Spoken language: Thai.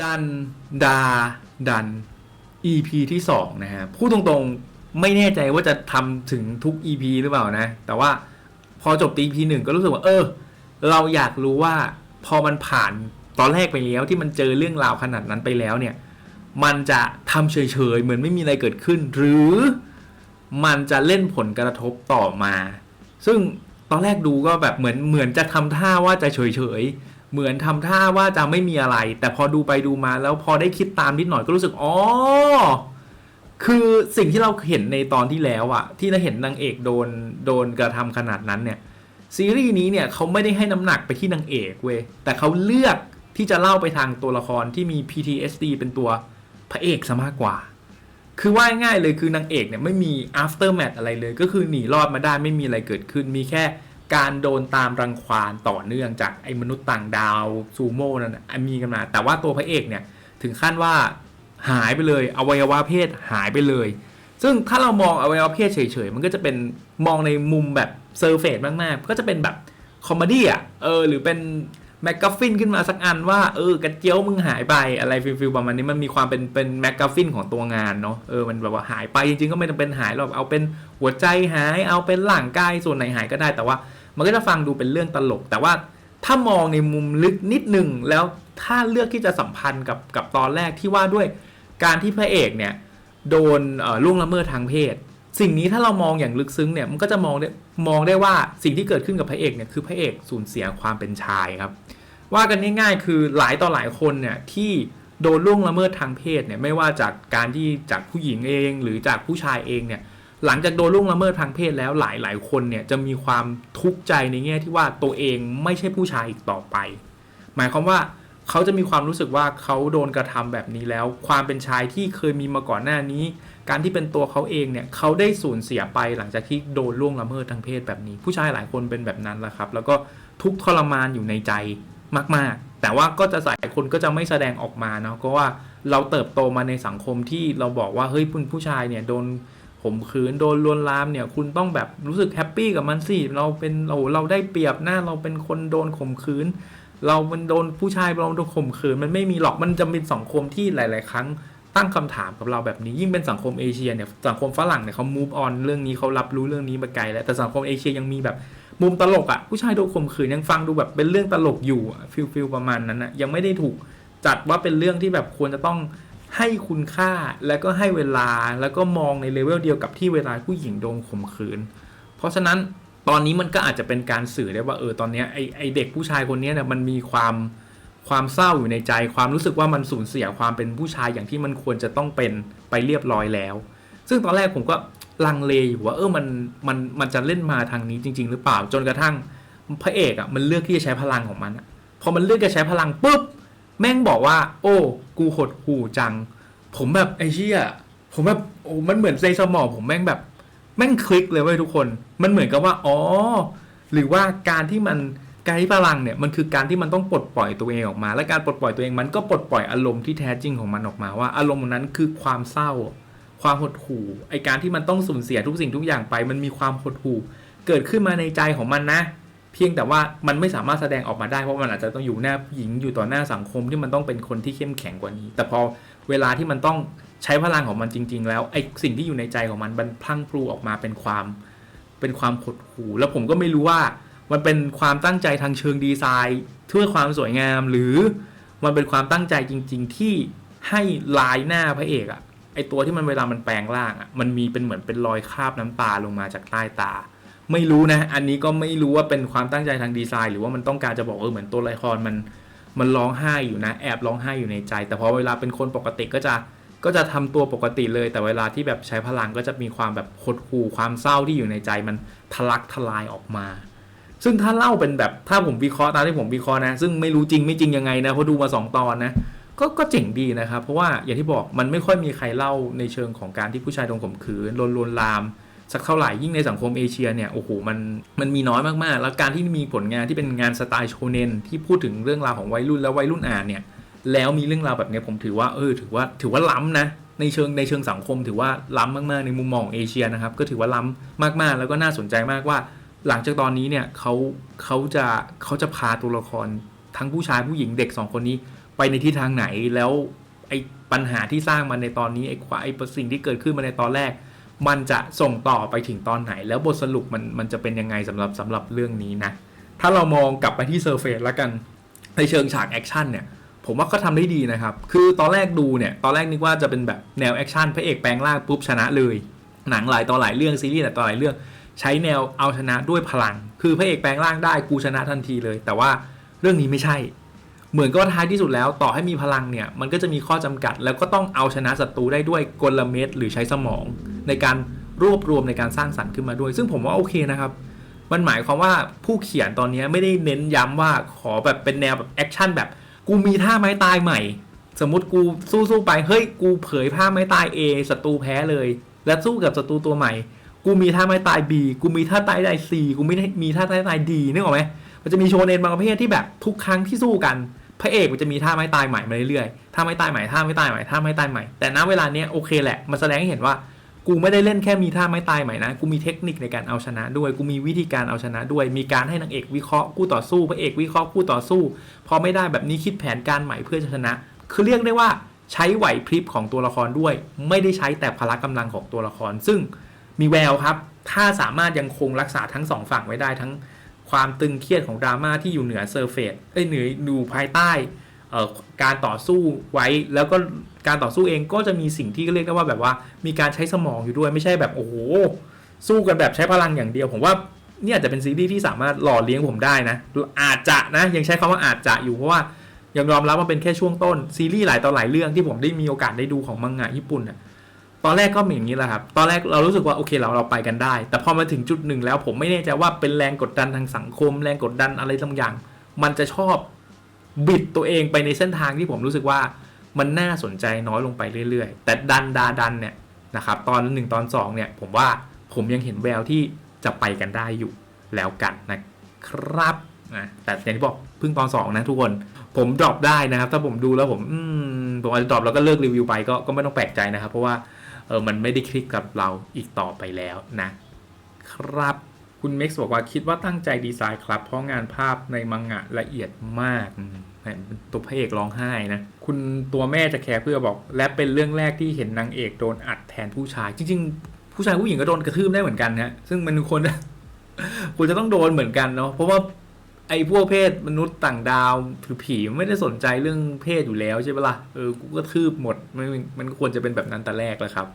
ดันดาดัน EP ที่สองนะฮะพูดตรงๆไม่แน่ใจว่าจะทำถึงทุก EP หรือเปล่านะ แต่ว่าพอจบ EP หนึ่งก็รู้สึกว่า เออ เราอยากรู้ว่าพอมันผ่านตอนแรกไปแล้วที่มันเจอเรื่องราวขนาดนั้นไปแล้วเนี่ย มันจะทำเฉยๆ เหมือนไม่มีอะไรเกิดขึ้น หรือมันจะเล่นผลกระทบต่อมา ซึ่งตอนแรกดูก็แบบเหมือนเหมือนจะทำท่าว่าจะเฉยๆ เหมือนทำท่าว่าจะไม่มีอะไร แต่พอดูไปดูมาแล้วพอได้คิดตามนิดหน่อยก็รู้สึกอ๋อคือสิ่งที่เราเห็นในตอนที่แล้วอะที่เราเห็นนางเอกโดนโดนกระทำขนาดนั้นเนี่ยซีรีส์นี้เนี่ยเขาไม่ได้ให้น้ำหนักไปที่นางเอกเว้ยแต่เขาเลือกที่จะเล่าไปทางตัวละครที่มี PTSD เป็นตัวพระเอกซะมากกว่า คือว่าง่ายเลยคือนางเอกเนี่ยไม่มี after math อะไรเลย ก็คือหนีรอดมาได้ไม่มีอะไรเกิดขึ้นมีแค่ การโดนตามรังควานต่อเนื่องจากไอ้มนุษย์ต่างดาวซูโม่นั่นนะมีกันมาแต่ว่าตัวพระเอกเนี่ยถึงขั้นว่าหายไปเลยอวัยวะเพศหายไปเลย ซึ่งถ้าเรามองอวัยวะเพศเฉยๆ มันก็จะเป็นมองในมุมแบบเซอร์เฟสมากๆ ก็จะเป็นแบบคอมเมดี้อะเออหรือเป็นแมกกาฟินขึ้นมาสักอันว่าเออกระเจียวมึงหายไปอะไรฟิลฟิลประมาณนี้มันมีความเป็นเป็นแมกกาฟินของตัวงานเนาะเออมันแบบว่าหายไปจริงๆก็ไม่ต้องเป็นหายหรอกเอาเป็นหัวใจหายเอาเป็นหลังกายส่วนไหนหายก็ได้แต่ว่า มันก็จะฟังดูเป็นเรื่องตลก แต่ว่าถ้ามองในมุมลึกนิดหนึ่งแล้วถ้าเลือกที่จะสัมพันธ์กับกับตอนแรกที่ว่าด้วยการที่พระเอกเนี่ยโดนล่วงละเมิดทางเพศ สิ่งนี้ถ้าเรามองอย่างลึกซึ้งเนี่ยมันก็จะมองได้มองได้ว่าสิ่งที่เกิดขึ้นกับพระเอกเนี่ยคือพระเอกสูญเสียความเป็นชายครับ ว่ากันง่ายๆคือหลายต่อหลายคนเนี่ยที่โดนล่วงละเมิดทางเพศเนี่ยไม่ว่าจากการที่จากผู้หญิงเองหรือจากผู้ชายเองเนี่ย หลังจากโดนล่วงละเมิดทางเพศแล้วหลายหลายคนเนี่ยจะมีความทุกข์ใจในแง่ที่ว่าตัวเองไม่ใช่ผู้ชายอีกต่อไป หมายความว่าเขาจะมีความรู้สึกว่าเขาโดนกระทำแบบนี้แล้ว ความเป็นชายที่เคยมีมาก่อนหน้านี้ การที่เป็นตัวเขาเองเนี่ยเขาได้สูญเสียไปหลังจากที่โดนล่วงละเมิดทางเพศแบบนี้ ผู้ชายหลายคนเป็นแบบนั้นแหละครับ แล้วก็ทุกทรมานอยู่ในใจมาก ๆ แต่ว่าก็จะหลายคนก็จะไม่แสดงออกมาเนาะเพราะว่าเราเติบโตมาในสังคมที่เราบอกว่าเฮ้ยคุณผู้ชายเนี่ยโดน ข่มขืนโดนลวนลามเนี่ย คุณต้องแบบรู้สึกแฮปปี้กับมันสิเราเป็นเราเราได้เปรียบหน้าเราเป็นคนโดนข่มขืน เรามันโดนผู้ชายเราโดนข่มขืน มันไม่มีหรอกมันจะเป็นสังคมที่หลาย ๆ ครั้งตั้งคำถามกับเราแบบนี้ยิ่งเป็นสังคมเอเชียเนี่ยสังคมฝรั่งเนี่ยเขา move on เรื่องนี้เขารับรู้เรื่องนี้มาไกลแล้วแต่สังคมเอเชียยังมีแบบมุมตลกอะ่ะผู้ชายโดนข่มขืนยังฟังดูแบบเป็นเรื่องตลกอยู่ฟิลฟิลประมาณนั้นนะยังไม่ได้ถูกจัดว่าเป็นเรื่องที่แบบควรจะต้อง ให้คุณค่าแล้วก็ให้เวลาแล้วก็มองในเลเวลเดียวกับที่เวลาผู้หญิงโดนข่มขืน เพราะฉะนั้นตอนนี้มันก็อาจจะเป็นการสื่อได้ว่าเออตอนนี้ไอไอเด็กผู้ชายคนนี้เนี่ยมันมีความความเศร้าอยู่ในใจ ความรู้สึกว่ามันสูญเสียความเป็นผู้ชายอย่างที่มันควรจะต้องเป็นไปเรียบร้อยแล้ว ซึ่งตอนแรกผมก็ลังเลอยู่ว่าเออมันมันมันจะเล่นมาทางนี้จริง ๆ หรือเปล่าจนกระทั่งพระเอกอะ่ะมันเลือกที่จะใช้พลังของมันอะพอมันเลือกจะใช้พลังปุ๊บ แม่งบอกว่า โอ้ กูหดหูจัง ผมแบบไอ้เชี่ยผมแบบโอ้มันเหมือนในสมองผมแม่งแบบ แม่งคลิกเลยเว้ยทุกคน มันเหมือนกับว่า อ๋อ หรือว่าการที่มันการที่พลังเนี่ยมันคือการที่มันต้องปลดปล่อยตัวเองออกมา และการปลดปล่อยตัวเองมันก็ปลดปล่อยอารมณ์ที่แท้จริงของมันออกมาว่า อารมณ์นั้นคือความเศร้า ความหดหู่ไอการที่มันต้องสูญเสียทุกสิ่งทุกอย่างไป มันมีความหดหู่ เกิดขึ้นมาในใจของมันนะ เพียงแต่ว่ามันไม่สามารถแสดงออกมาได้เพราะมันอาจจะต้องอยู่หน้าหญิงอยู่ต่อหน้าสังคมที่มันต้องเป็นคนที่เข้มแข็งกว่านี้ แต่พอเวลาที่มันต้องใช้พลังของมันจริง ๆ แล้วไอสิ่งที่อยู่ในใจของมันมันพลั้งพลูออกมาเป็นความเป็นความหดหู่แล้วผมก็ไม่รู้ว่ามันเป็นความตั้งใจทางเชิงดีไซน์เพื่อความสวยงาม หรือมันเป็นความตั้งใจจริง ๆ ที่ให้ลายหน้าพระเอกอะไอตัวที่มันเวลามันแปลงร่างอะมันมีเป็นเหมือนเป็นรอยคราบน้ำตาลงมาจากใต้ตา ไม่รู้นะ อันนี้ก็ไม่รู้ว่าเป็นความตั้งใจทางดีไซน์ หรือว่ามันต้องการจะบอกเออเหมือนตัวละครมันมันร้องไห้อยู่นะ แอบร้องไห้อยู่ในใจ แต่พอเวลาเป็นคนปกติก็จะก็จะทำตัวปกติเลย แต่เวลาที่แบบใช้พลังก็จะมีความแบบหดหู่ความเศร้าที่อยู่ในใจมันทะลักทลายออกมา ซึ่งถ้าเล่าเป็นแบบถ้าผมวิเคราะห์ตามที่ผมวิเคราะห์นะ ซึ่งไม่รู้จริงไม่จริงยังไงนะเพราะดูมาสองตอนนะก็ก็เจ๋งดีนะครับ เพราะว่าอย่างที่บอกมันไม่ค่อยมีใครเล่าในเชิงของการที่ผู้ชายโดนข่มขืนลวนลวนลาม สักเท่าไหร่ยิ่งในสังคมเอเชียเนี่ยโอ้โหมันมันมีน้อยมากๆ แล้วการที่มีผลงานที่เป็นงานสไตล์โชเนนที่พูดถึงเรื่องราวของวัยรุ่นแล้ววัยรุ่นอ่านเนี่ยแล้วมีเรื่องราวแบบนี้ผมถือว่าเออถือว่าถือว่าล้ำนะในเชิงในเชิงสังคมถือว่าล้ำมากๆ ในมุมมองของเอเชียนะครับก็ถือว่าล้ำมากๆ แล้วก็น่าสนใจมากว่า หลังจากตอนนี้เนี่ยเขาเขาจะเขาจะพาตัวละครทั้งผู้ชายผู้หญิงเด็กสองคนนี้ไปไปในทิศทางไหนแล้วไอ้ปัญหาที่สร้างมาในตอนนี้ไอ้ควาไอ้สิ่งที่เกิดขึ้นมาในตอนแรก มันจะส่งต่อไปถึงตอนไหน แล้วบทสรุปมันมันจะเป็นยังไงสำหรับสำหรับเรื่องนี้นะ ถ้าเรามองกลับไปที่เซอร์เฟซแล้วกันในเชิงฉากแอคชั่นเนี่ยผมว่าก็ทำได้ดีนะครับ คือตอนแรกดูเนี่ยตอนแรกนึกว่าจะเป็นแบบแนวแอคชั่นพระเอกแปลงร่างปุ๊บชนะเลย หนังหลายต่อหลายเรื่องซีรีส์หลายต่อหลายเรื่อง ใช้แนวเอาชนะด้วยพลัง คือพระเอกแปลงร่างได้กูชนะทันทีเลย แต่ว่าเรื่องนี้ไม่ใช่ เหมือนก็ท้ายที่สุดแล้วต่อให้มีพลังเนี่ยมันก็จะมีข้อจำกัด แล้วก็ต้องเอาชนะศัตรูได้ด้วยกลเม็ดหรือใช้สมอง ในการรวบรวมในการสร้างสรรค์ขึ้นมาด้วย ซึ่งผมว่าโอเคนะครับมันหมายความว่าผู้เขียนตอนนี้ไม่ได้เน้นย้ำว่าขอแบบเป็นแนวแบบแอคชั่นแบบกูมีท่าไม้ตายใหม่ สมมติกูสู้ๆไปเฮ้ยกูเผยท่าไม้ตาย A ศัตรูแพ้เลย แล้วสู้กับศัตรูตัวใหม่ กูมีท่าไม้ตาย B กูมีท่าตายได้ C กูไม่มีท่าตายตาย D นึกออกไหมมันจะมีโชเนนบางประเภทที่แบบทุกครั้งที่สู้กัน พระเอกมันจะมีท่าไม้ตายใหม่มาเรื่อยๆท่าไม้ตายใหม่ท่าไม้ตายใหม่ท่าไม้ตายใหม่แต่ณเวลาเนี้ยโอเคแหละมันแสดงให้เห็นว่า กูไม่ได้เล่นแค่มีท่าไม้ตายใหม่นะ กูมีเทคนิคในการเอาชนะด้วย กูมีวิธีการเอาชนะด้วย มีการให้นางเอกวิเคราะห์คู่ต่อสู้พระเอกวิเคราะห์คู่ต่อสู้ พอไม่ได้แบบนี้คิดแผนการใหม่เพื่อชนะ คือเรียกได้ว่าใช้ไหวพริบของตัวละครด้วย ไม่ได้ใช้แต่พละกำลังของตัวละคร ซึ่งมีแววครับ ถ้าสามารถยังคงรักษาทั้งสองฝั่งไว้ได้ทั้งความตึงเครียดของดราม่าที่อยู่เหนือเซอร์เฟซเอ้ยเหนืออยู่ภายใต้ การต่อสู้ไว้แล้วก็การต่อสู้เองก็จะมีสิ่งที่เรียกได้ว่าแบบว่ามีการใช้สมองอยู่ด้วยไม่ใช่แบบโอ้โหสู้กันแบบใช้พลังอย่างเดียว ผมว่าเนี่ยอาจจะเป็นซีรีส์ที่สามารถหล่อเลี้ยงผมได้นะ อาจจะนะยังใช้คำว่าอาจจะอยู่เพราะว่ายังยอมรับว่าเป็นแค่ช่วงต้นซีรีส์หลายต่อหลายเรื่องที่ผมได้มีโอกาสได้ดูของมังงะญี่ปุ่นน่ะตอนแรกก็เป็นอย่างนี้แหละครับ ตอนแรกเรารู้สึกว่าโอเคเราเราไปกันได้ แต่พอมาถึงจุดหนึ่งแล้วผมไม่แน่ใจว่าเป็นแรงกดดันทางสังคม แรงกดดันอะไรบางอย่าง มันจะชอบ บิดตัวเองไปในเส้นทางที่ผมรู้สึกว่ามันน่าสนใจน้อยลงไปเรื่อยๆ แต่ดันดาดันเนี่ยนะครับตอนหนึ่งตอนสองเนี่ยผมว่าผมยังเห็นแววที่จะไปกันได้อยู่แล้วกันนะครับนะแต่อย่างที่บอกเพิ่งตอนสองนะทุกคนผมดรอปได้นะครับ ถ้าผมดูแล้วผมอืมผมอาจจะดรอปแล้วก็เลิกรีวิวไปก็ก็ไม่ต้องแปลกใจนะครับ เพราะว่าเออมันไม่ได้คลิกกับเราอีกต่อไปแล้วนะครับ คุณเม็กซ์บอกว่าคิดว่าตั้งใจดีไซน์ครับ เพราะงานภาพในมังงะละเอียดมากตัวพระเอกร้องไห้นะ คุณตัวแม่จะแคร์เพื่อบอก และเป็นเรื่องแรกที่เห็นนางเอกโดนอัดแทนผู้ชาย จริง ๆ ผู้ชายผู้หญิงก็โดนกระทืบได้เหมือนกันนะซึ่งมันควรควรจะต้องโดนเหมือนกันเนาะเพราะว่าไอ้พวกเพศมนุษย์ต่างดาวหรือผีไม่ได้สนใจเรื่องเพศอยู่แล้วใช่ปะล่ะเออกูก็ทืบหมดมันมันควรจะเป็นแบบนั้นแต่แรกแล้วครับ